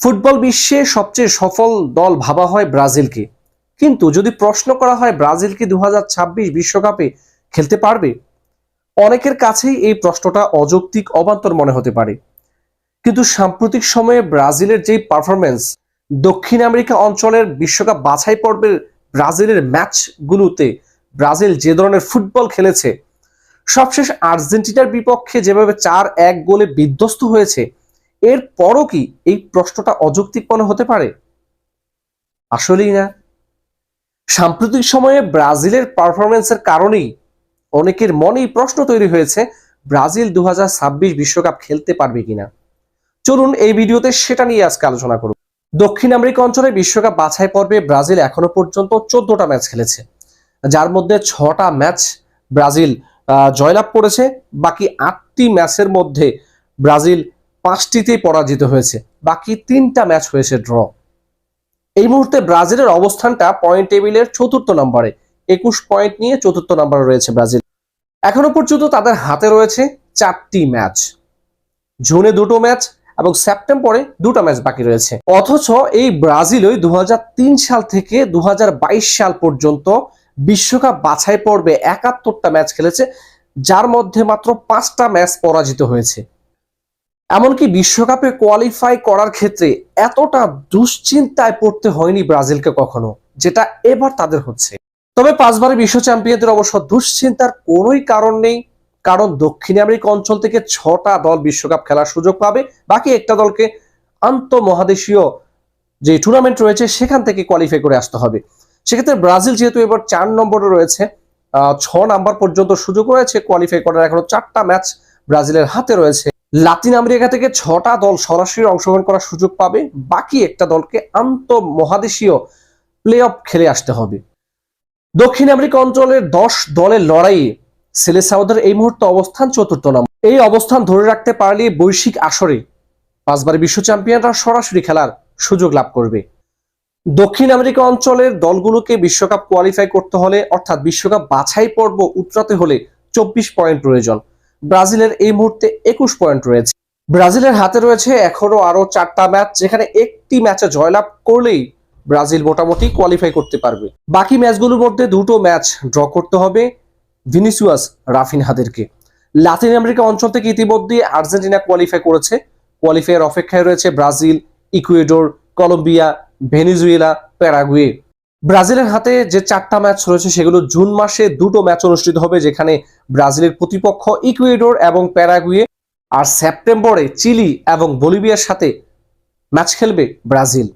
Football বিশ্বে সবচেয়ে সফল দল ভাবা হয় ব্রাজিলকে। কিন্তু যদি প্রশ্ন করা হয় ব্রাজিল কি দু বিশ্বকাপে খেলতে পারবে? অনেকের কাছেই এই প্রশ্নটা অযৌক্তিক, অবান্তর মনে হতে পারে। কিন্তু সাম্প্রতিক সময়ে ব্রাজিলের যেই পারফরমেন্স দক্ষিণ আমেরিকা অঞ্চলের বিশ্বকাপ বাছাই পর্বের ব্রাজিলের ম্যাচগুলোতে ব্রাজিল যে ধরনের ফুটবল খেলেছে, সবশেষ আর্জেন্টিনার বিপক্ষে যেভাবে চার এক গোলে বিধ্বস্ত হয়েছে এর পরও কি এই প্রশ্নটা অযৌক্তিক মনে হতে পারে? আসলেই না। সাম্প্রতিক সময়ে ব্রাজিলের পারফরমেন্সের কারণেই অনেকের মনেই প্রশ্ন তৈরি হয়েছে, ব্রাজিল দু বিশ্বকাপ খেলতে পারবে কিনা? চলুন এই ভিডিওতে সেটা নিয়ে আজকে আলোচনা করব। দক্ষিণ আমেরিকা অঞ্চলে বিশ্বকাপ বাছাই পর্বে ব্রাজিল এখনও পর্যন্ত চোদ্দটা ম্যাচ খেলেছে। যার মধ্যে ছটা ম্যাচ ব্রাজিল জয়লাভ করেছে। বাকি আটটি ম্যাচের মধ্যে ব্রাজিল পাঁচটিতেই পরাজিত হয়েছে। বাকি তিনটা ম্যাচ হয়েছে ড্র। এই মুহূর্তে ব্রাজিলের অবস্থানটা পয়েন্ট টেবিলের চতুর্থ নম্বরে। একুশ পয়েন্ট নিয়ে চতুর্থ নম্বরে রয়েছে ব্রাজিল। এখনও পর্যন্ত তাদের হাতে রয়েছে চারটি ম্যাচ। জুনে দুটো ম্যাচ এবং সেপ্টেম্বরে দুটো ম্যাচ বাকি রয়েছে। অথচ এই ব্রাজিলই দু হাজার তিন সাল থেকে দু হাজার বাইশ সাল পর্যন্ত বিশ্বকাপ বাছাই পর্বে একাত্তরটা ম্যাচ খেলেছে, যার মধ্যে মাত্র পাঁচটা ম্যাচ পরাজিত হয়েছে। এমনকি বিশ্বকাপে কোয়ালিফাই করার ক্ষেত্রে এতটা দুশ্চিন্তায় পড়তে হয়নি ব্রাজিলকে কখনো, যেটা এবার তাদের হচ্ছে। তবে পাঁচবারের বিশ্ব চ্যাম্পিয়নদের অবশ্য দুশ্চিন্তার কোনোই কারণ নেই, কারণ দক্ষিণ আমেরিকা অঞ্চল থেকে ছটা দল বিশ্বকাপ খেলার সুযোগ পাবে, বাকি একটা দলকে আন্তঃমহাদেশীয় যে টুর্নামেন্ট রয়েছে সেখান থেকে কোয়ালিফাই করে আসতে হবে। সেক্ষেত্রে ব্রাজিল যেহেতু এবার চার নম্বরে রয়েছে ছ নাম্বার পর্যন্ত সুযোগ রয়েছে কোয়ালিফাই করার এখনও চারটা ম্যাচ ব্রাজিলের হাতে রয়েছে। লাতিন আমেরিকা থেকে ছটা দল সরাসরি অংশগ্রহণ করার সুযোগ পাবে। বাকি একটা দলকে আন্তঃমহাদেশীয় প্লে অফ খেলে আসতে হবে। দক্ষিণ আমেরিকা অঞ্চলের দশ দলের লড়াইয়ে সেলেসাউদের এই মুহূর্তে অবস্থান চতুর্থ নম্বর। এই অবস্থান ধরে রাখতে পারলে বৈশ্বিক আসরে পাঁচবার বিশ্ব চ্যাম্পিয়নরা সরাসরি খেলার সুযোগ লাভ করবে। দক্ষিণ আমেরিকা অঞ্চলের দলগুলোকে বিশ্বকাপ কোয়ালিফাই করতে হলে, অর্থাৎ বিশ্বকাপ বাছাই পর্ব উতরাতে হলে চব্বিশ পয়েন্ট প্রয়োজন। ব্রাজিলের এই মুহূর্তে একুশ পয়েন্ট রয়েছে। ব্রাজিলের হাতে রয়েছে এখনও আরও চারটা ম্যাচ, যেখানে একটি ম্যাচে জয়লাভ করলেই ব্রাজিল মোটামুটি কোয়ালিফাই করতে পারবে। বাকি ম্যাচগুলোর মধ্যে দুটো ম্যাচ ড্র করতে হবে ভিনিসিয়াস রাফিনহাদেরকে। লাতিন আমেরিকা অঞ্চল থেকে ইতিমধ্যে আর্জেন্টিনা কোয়ালিফাই করেছে। কোয়ালিফাইয়ের অপেক্ষায় রয়েছে Brazil, Ecuador, Colombia, Venezuela, Paraguay. ব্রাজিলের হাতে যে চারটা ম্যাচ রয়েছে, সেগুলো জুন মাসে দুটো ম্যাচ অনুষ্ঠিত হবে, যেখানে ব্রাজিলের প্রতিপক্ষ ইকুয়েডর এবং প্যারাগুয়ে আর সেপ্টেম্বরে চিলি এবং বলিভিয়ার সাথে ম্যাচ খেলবে ব্রাজিল।